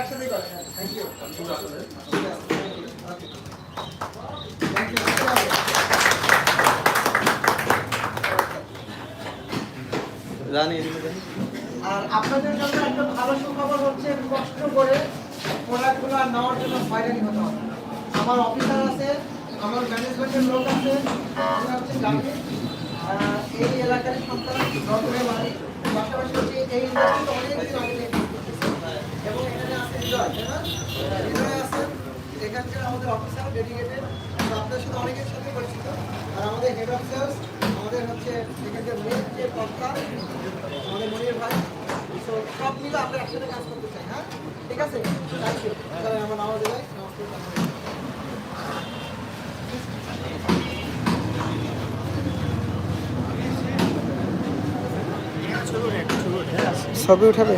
করেন thank you জানি আর আপনাদের জন্য একটা ভালো সুখবর হচ্ছে কষ্ট করে প্রোডাক্টগুলো আর নেওয়ার জন্য হয়রানি হতে হবে। আমার অফিসার আছে আমার ম্যানেজমেন্টের লোক আছে আমি হচ্ছে এই এলাকার সন্তান রতনের বাড়ি। পাশাপাশি হচ্ছে এই ইন্ডাস্ট্রিতে এখানকার আমাদের আপনাদের সাথে অনেকের সাথে পরিচিত। আর আমাদের হেড আমাদের হচ্ছে এখানকার যে আমাদের ভাই। সব মিলে আমরা একসাথে কাজ করতে চাই হ্যাঁ? ঠিক আছে? উঠাবে?